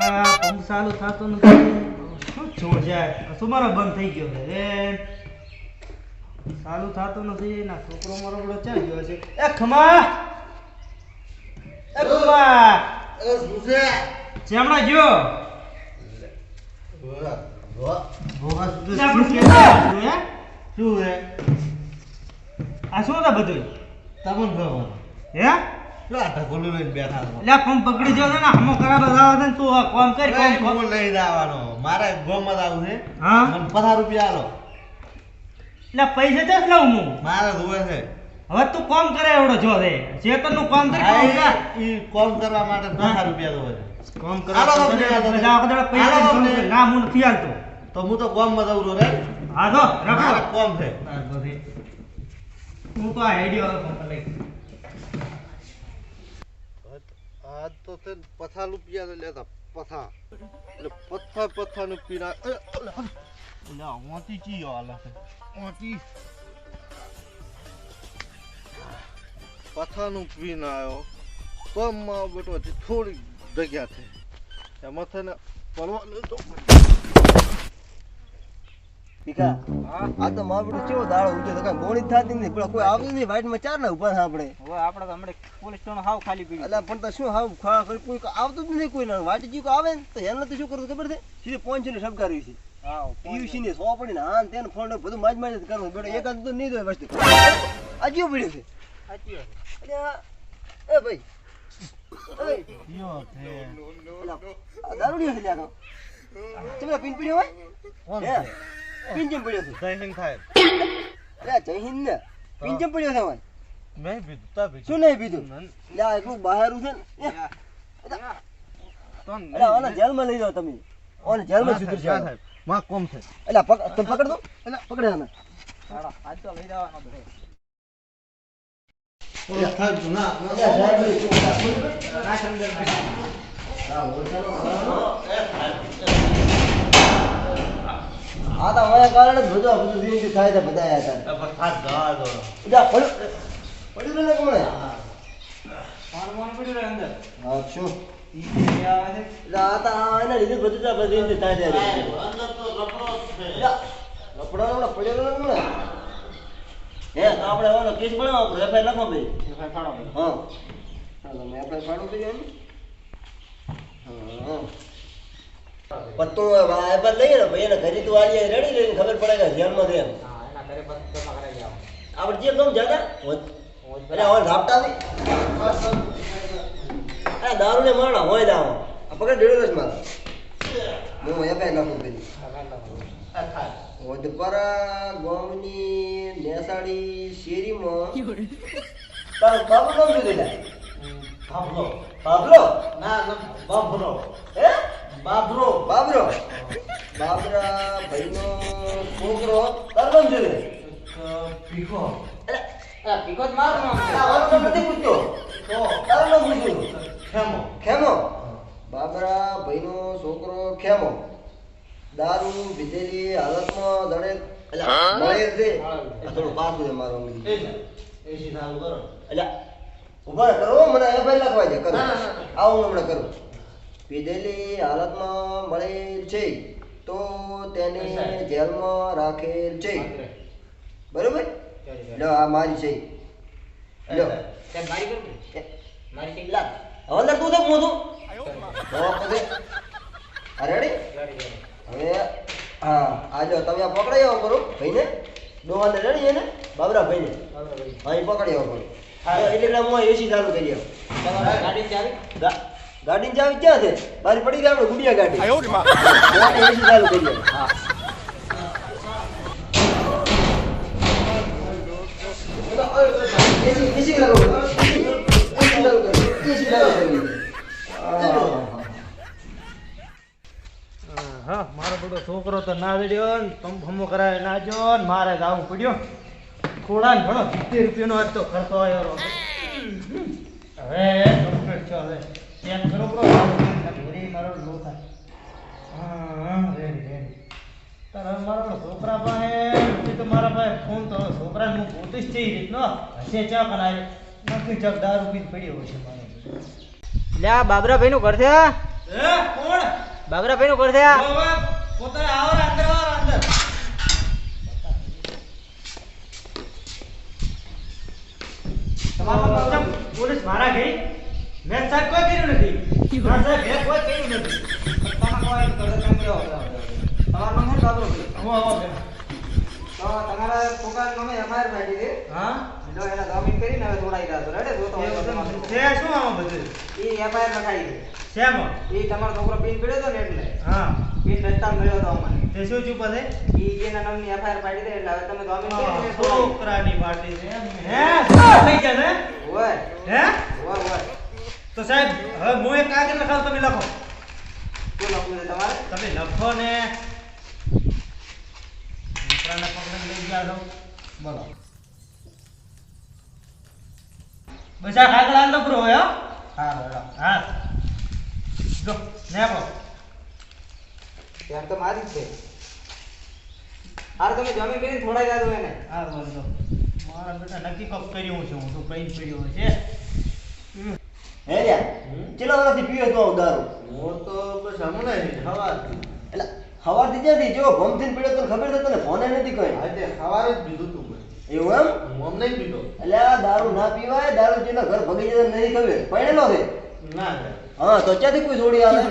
આ પંપ ચાલુ થતો નથી. શું છું શું મારો બંધ થઈ ગયો છે. રે ચાલુ થતો નથી. ના છોકરો મારો બધો ચાલી ગયો છે? એ ખમા! એ ખમા! ગયો. શું હે? આ શું છે બધું હે એટલે પંપ બગડી ગયો છે. ને હમો જ છે ને તું આ કોમ કર કામ કામ મારે ગોમાં આવું છે. હા? મને પચાસ રૂપિયા આલો. એટલે પૈસા તો લઉં હું? મારે જોવે છે. હવે તું કોમ કરે એવડો જો રે. ચેતનનું કામ કરે કામ કર. ઈ કોમ કરવા માટે પચાસ રૂપિયા જોવે છે. કોમ કરવા બધા પૈસા ની હું નથી હાલતો. તો હું તો ગોમમાં જઉં છું રે. હા તો કોમ છે. હું તો આઈડિયા વાળો ફોન લઈ આજ તો તે પથા રૂપિયા લેતા પથા. એટલે પથ્થર પથા નું પીરા એટલે ચી હાલે છે? ઓંતી પથા નું પીને આવ્યો તો માં બેટો હજી થોડી જગ્યા છે. એમાં થઈને પડવાનું તો પીકા આ તો મારો બેટો કેવો દાડો ઉઠ્યો તો કાંઈ થતી પેલા કોઈ આવતું નહીં વાઈટમાં ચાર ના ઊભા આપણે. હવે આપણે તો હમણાં પોલીસ સ્ટેશન હાવ ખાલી પડી એટલે પણ તો શું હાવ ખા કરી કોઈ આવતું જ નહીં કોઈ ના વાઈટ જીવ આવે ને તો એને તો શું કરવું ખબર છે? સીધે પહોંચી ને સબકાર્યું છે. પીયુસી ને સો પડી ને હા તેને ફોન બધું માજ માજ કરવું. બેટો એક તો નહીં વસ્તુ. પડ્યો છે. અરે એ ભાઈ. એ કયો છે? ઓલા, આ દારૂડિયો છે લ્યા તમે પિન પીડ્યો હોય? કોણ હે? છે પિન જેમ પડ્યો છે. જય હિન્દ સાહેબ. અરે જય હિન્દ ને. પિન જેમ પડ્યો છે ભાઈ. મેં પીધું તા પીધું. શું નહીં પીધું? લ્યા એટલું બહારું છે ને. અરે આને જેલમાં લઈ જાઓ તમે. ઓને જેલમાં સુધર છે. માં કોમ છે. એટલે પકડ તમે પકડ દો એટલે પકડે આને. આજ તો લઈ જવાનો બધે. ઓલો સાહેબ. ના. આ તો હવે કારણે જોજો બધું આ બધું જિંદગી થાય છે બધા હતા હાથ ગવા દો જા આ પડ્યું પડ્યું ને કોણે? ફોન પડ્યો રે અંદર હા. શું ઈ જે આવે આ તો જ ઓલો પડ્યો ને ભાઈ એને ઘરે તું આલી રેડી લઈને ખબર પડે કે ધ્યાનમાં રહે આવો આપણે જે ગમ જાતા અરે હવે રાપટા નહીં આ દારૂ ને મારણા હોય દાવો આ પકડ ડેડો જ મારો હું એફઆઈઆર લખું કરી. ઓદપરા ગામની નેસાડી શેરીમાં તારો બાબુ નામ શું દીધા બાબરો બાબલો ના બાબરો હે? બાબરો. બાબરો. બાબરા ભાઈનો છોકરો તરબન છે પીકો આ પીકો જ મારું નામ. છે. તારું નથી પૂછતો. તો તારું નામ પૂછ્યું ખેમો. ખેમો? બાબરા ભાઈનો છોકરો ખેમો. દારૂ પીધેલી હાલતમાં દડે એટલે મળે છે. થોડું પાછું છે મારો એસી ચાલુ કરો. એટલે ઊભા કરો મને એ પહેલા લખવા છે કરો. ના, ના, ના. આવું હમણાં કરું. પીધેલી હાલતમાં મળેલ છે તો તેને જેલમાં રાખેલ છે. બરોબર? લો આ મારી છે. લો. મારી લા હવે તું તો હવે હા આ જો તમે આ પકડાઈ આવો કરો ભાઈને. ડોહાને રેડી એને? બાબરા ભાઈને. હા એ પકડી આવો કરો હા એટલે હું એસી ચાલુ કરી આવો. ગાડી ચાવી ગા- ગાડીની ચાવી ક્યાં છે? મારી પડી ગયા આપણે ગુડિયા ગાડી. ગાડી એસી ચાલુ કરી હા ચાલુ ચાલુ ચાલુ હા. હા મારો બધો છોકરો તો ના દડ્યો ને પંપ હમો કરાવે ના જો ને મારે ગાવું પડ્યો. થોડા ને ઘણો સિત્તેર રૂપિયાનો આજ તો ખર્ચો આવ્યો. હવે છે હવે ચેક કરો બ્રો ઘરે મારો લો થાય હા હા રેડી રેડી તારે મારા છોકરા પાસે તો મારા પાસે ફોન તો છોકરા હું પોતે જ છે એ રીતનો. હશે ચા પણ નક્કી ચક દારૂ પીને પડ્યો હશે મારે. લ્યા બાબરાભાઈ નું ઘર છે એ કોણ? બાબરા ભાઈ નું કરશે પોતાને આવો અંદર આવો અંદર. તમારા પોલીસ મારા ગઈ. મેં સાહેબ કોઈ કર્યું નથી. મારા સાહેબ મેં કોઈ કર્યું નથી. તમે કોઈ કરશે તમે કેવો તમારું બાબરો ભાઈ આવો તો તમારા છોકરા તમે એફઆઈઆર કાઢી દે હા? જો એને જામીન કરીને હવે છોડાઈ રહ્યા છો રેડે તો છે શું આમાં બધું? એ એફઆઈઆર લખાઈ દે શેમાં? એ તમારો છોકરો પીન પડ્યો હતો ને એટલે. હા. પીન રસ્તા મળ્યો તો અમને. તે શું ચૂપ ઈ એના નામની એફઆઈઆર પાડી દે એટલે હવે તમે જામીન કરીને છોકરાની પાર્ટી છે એમ. હે? થઈ છે? હે? હોય હોય તો સાહેબ હવે હું એક કાગળ લખાવ તમે લખો? શું લખવું છે તમારે? તમે લખો ને. દીકરાને પગલે લઈ ગયા છો. બોલો. બસા આ કાગળ હાલ તો પૂરો હોય હા? રેડો હા. જો ને આપો. યાર તો મારી જ છે. હાર તમે જમી કરીને થોડા છો એને. હા બોલો મારા બેટા નક્કી કપ કર્યું છે હું તો કઈ પડ્યો છે હે લ્યા કેટલા વર્ષથી પીવે તો દારૂ હું તો બસ હમણાં જ સવારથી એટલે હવારથી જ્યાંથી જો ભમથી પડ્યો તને ખબર છે તને ફોને નથી કોઈ આજે સવારે જ પીધું તું એવું એમ? હું જ પીધો. એટલે આ દારૂ ના પીવાય દારૂ જેના ઘર ભગી જાય નહીં ખબર પડેલો છે? ના હા તો ક્યાંથી કોઈ જોડી આવે?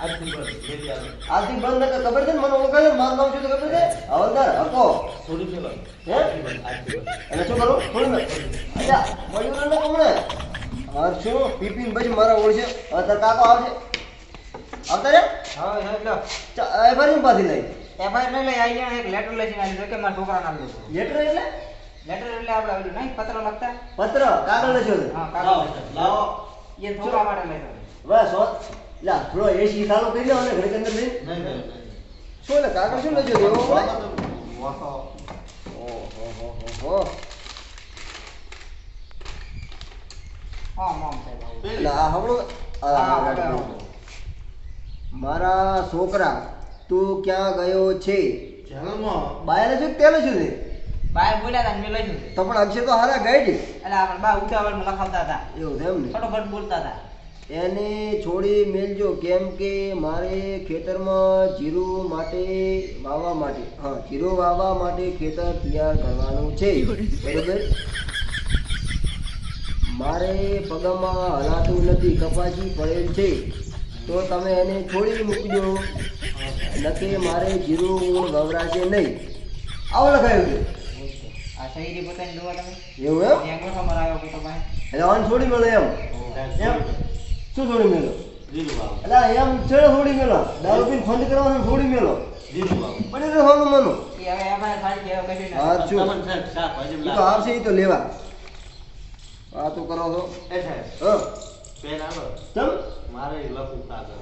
આજથી બંધ નકર ખબર છે ને મને ઓળખાય છે? મારું નામ શું ખબર છે? હવલદાર હકો. પેલો હે? અને શું કરું? થોડી અચ્છા મળ્યું ને તમને હા શું પીપીને પછી મારા ઓળશે હવે તાર કાકો આવશે. આવતા રે? હવે હવે લો એ ફરી પાછી લઈ? એફઆઈઆર લઈ લઈ આવી એક લેટર લઈ જઈને આવી કે મારા છોકરા નામ લખો. લેટર એટલે? લેટર એટલે આપણે ઓલું નહીં પત્ર લખતા? પત્ર કાગળ લખ્યો છે હા કાગળ લાવો. એ છોકરા માટે લખ્યો બસ હો. લા થોડો એસી ચાલુ કરી લો અને કે અંદર લઈ નહીં નહીં શું એટલે કાગળ શું લખ્યો ઓહો હો હો હો હા મોમ સાહેબ આવું. એટલે આ હમણો આ હા, ગાડી હવે લઈ. મારા છોકરા તું ક્યાં ગયો છે? જેલમાં. બાયલે શું તેલ શું છે બહાર બોલ્યા હતા મેં લખ્યું તો પણ અક્ષર તો હારા ગાઈ છે એટલે આપણે બા ઉતાવળમાં લખાવતા હતા. એવું છે એમ ને? ફટોફટ બોલતા હતા. એને છોડી મેલજો કેમ કે મારે ખેતરમાં જીરું માટે વાવવા માટે હા જીરું વાવવા માટે ખેતર તૈયાર કરવાનું છે. બરોબર? મારે પગમાં હલાતું નથી કપાસી પડેલ છે. તો તમે એને છોડી મૂકજો નથી મારે જીરું ઊણ વવરાશે નહીં. આવું લખાયું છે. એવું એમ? છોડી મેળો એમ. એમ? શું છોડી મેળો? એટલે એમ છે થોડી મેલો દારૂ પીને ફંડ કરવાનું પડી હોનું મનો. હા ના શું તો આવશે એ તો લેવા. આ તો કરો છો? એ સાહેબ. હા. પેન આલો ચમ? મારે લખું કાગળ.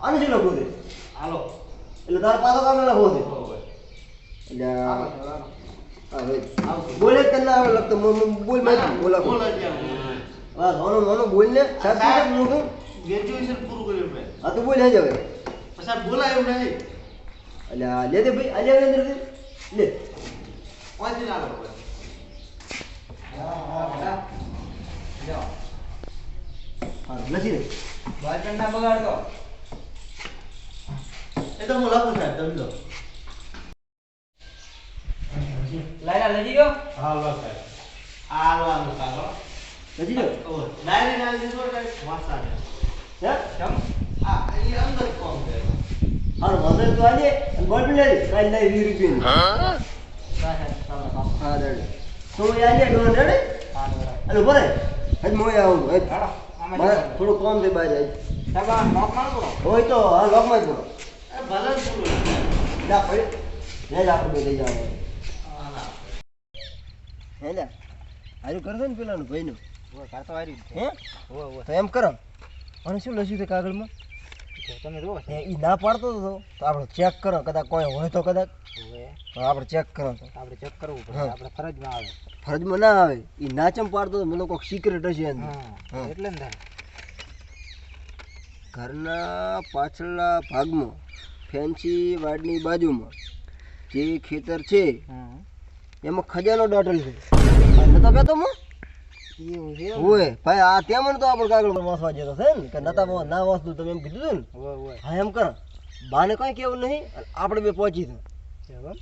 આને જે લખું છે? હાલો. એટલે તાર પાછો કામ લખવો છે. એટલે આ આવે. છે, હવે બોલે જ તને ના આવે લખતો બોલ મેં બોલા બોલ. હા. ધોનો મોનો બોલ ને. સાહેબ સાહેબ. ગ્રેજ્યુએશન પૂરું કર્યું મેં હા તો બોલ હે જ હવે પછી એવું નહીં એટલે લે દે ભાઈ અલે અંદર. લે. હા હા, હા, બેટા. લ્યો. હા લખી દે ના બગાડતો એ તો હું લખું સાહેબ તમે લો. લજી ગયો? સાહેબ. દે સાહેબ. હે? આ એ અંદર કોમ છે હારું વાંધો તો આજે બોલ બી લઈ કાઈ લઈ વીસ રૂપિયા સાહેબ ચાલો ચાલો હા તો એ આજે હા બરાબર અરે બોલે હજ મોય આવું હજ મારે થોડું કોમ છે બહાર હજ હોય તો હા લોકમાં જ ભલે જા પડી. જ આપણે લઈ જાવ હે. લે હારું કરશે ને પેલાનું ભાઈનું? કરતો આવી હે? તો એમ કરો. અને શું લખ્યું છે કાગળમાં? તમે જુઓ એ ના પાડતો હતો તો આપણે ચેક કરો કદાચ કોઈ હોય તો કદાચ. આપણે ચેક કરો તો. આપણે ચેક કરવું પડે આપણે ફરજમાં આવે. ફરજમાં ના આવે એ ના ચમ પાડતો હતો મને કોઈક સિક્રેટ હશે. એટલે ને ઘરના પાછળના ભાગમાં ફેન્સી વાડની બાજુમાં જે ખેતર છે એમાં ખજાનો ડોટલ છે. નતો કહેતો હું? ઓય ભાઈ આ તેમાં તો આપણે કાગળ પર વાંસવા જતો છે ને કે નતા ના વાંસતું તમે એમ કીધું હતું ને. હા એમ કર. બાને કઈ કેવું નહીં આપણે બે પહોંચી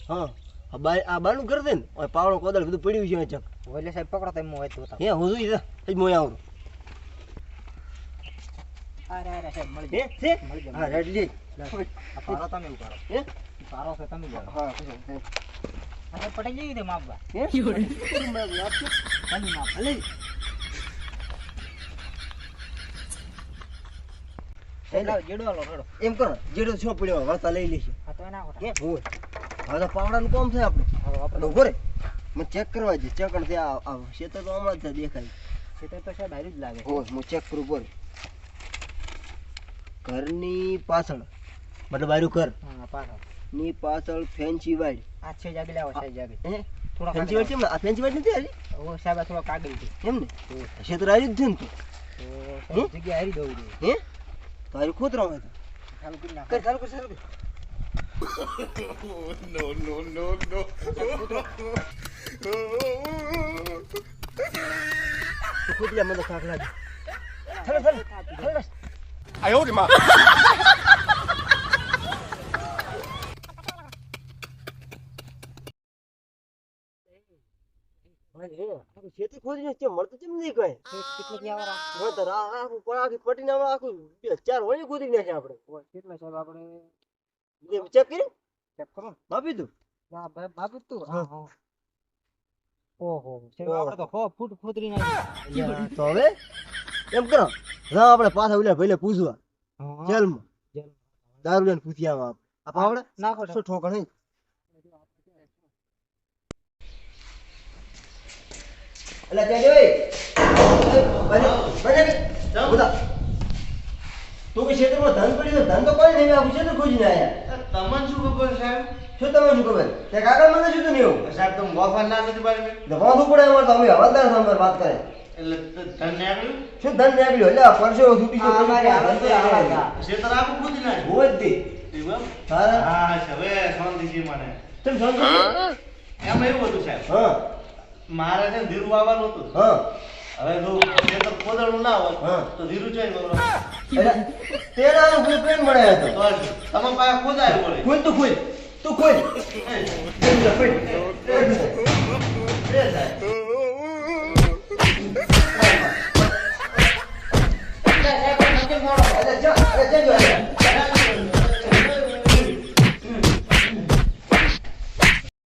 હા. આ આ બાનું કરી દે ને પાવડો કોદળ બધું પડ્યું છે ચક. એટલે સાહેબ પકડો તમે હે હું જોઈ છે જ મોય આવું અરે અરે સાહેબ મળી જાય છે? મળી જાય, હા મળી રેડ. લે જાય. આ પારો તમે ઉપાડો હે? પારો છે તમે હા પટાઈ જઈ દે માપવા. હે? માપ. એમ કરો જેડો છો પડ્યો લઈ તો કે હવે. તો પાવડાનું કોમ છે આપણે. આપણે ઊભો રે. મને ચેક કરવા દે ચેક કરતે આ આ તો હમણાં જ દેખાય. ખેતર તો સાહેબ હાર્યું જ લાગે. હું ચેક કરું બોલ ઘરની પાછળ. મતલબ બારું ઘર. હા, પાછળ. ની પાછળ ફેન્સી વાડ આ છે જાગે લાવો છે જાગે. હે? થોડા ફેન્સી વાડ છે ને? આ ફેન્સી વાડ નથી આલી ઓ સાહેબ આ થોડા કાગળ છે. એમ ને? છે તો જ છે ને તો જગ્યા હારી દઉં હે? તો આર્યું ખોતરા હોય તો. ચાલુ કરી નાખો. કર ચાલુ કર નો નો નો ખોદ લે મને શાક લાગે. ચાલો ચાલો. ખેતી ખોદી ને મળતું કેમ નહીં કઈ. આખું આખી પટીને આખું ચાર હોય ને ખોદી નાખે આપણે. કેટલા સાહેબ આપણે? ચેક કરી? ચેક કરો. માપી તું વાહ, તું હા. હા. ઓહો આપણે તો સો ફૂટ ફૂતરી નાખી. તો હવે એમ કરો. જા આપણે પાછા ભાઈને પૂછવા. જેલમાં. જેલ. દારૂ લઈને પૂછ્યા આવા આપણે. નાખો શું ઠોકણ હે અલા જય જય બને બને બોલા તું કે ક્ષેત્રમાં ધન પડ્યું ધન તો કોઈ નહીં આવું ક્ષેત્ર ખોજીને આયા તમને શું ખબર સાહેબ શું તમે શું ખબર તે કાકા મને શું નહીં એવું સાહેબ તમે વફા ના નથી પાડી મેં. પડે અમારે તમે હવાદાર સામે વાત કરે એટલે ધન નીકળ્યું શું ધન નીકળ્યો એટલે આ પરસેવો છૂટી ગયો અમારી હાલત તો આવા. ક્ષેત્ર આખું હોય જ તે હા? હા હવે શાંતિ છે મને ચમ સમજો એમ એવું હતું સાહેબ હા મારે છે ધીરું વાવવાનું હતું. હવે જો તે તો કોદળું ના હોય તો ધીરું છે તેરાનું કોઈ પ્રેમ મળે હતો તમે પાસે ખોદાય બોલે. કોઈ તું ખોદ તું ખોદ Yeah, yeah, yeah.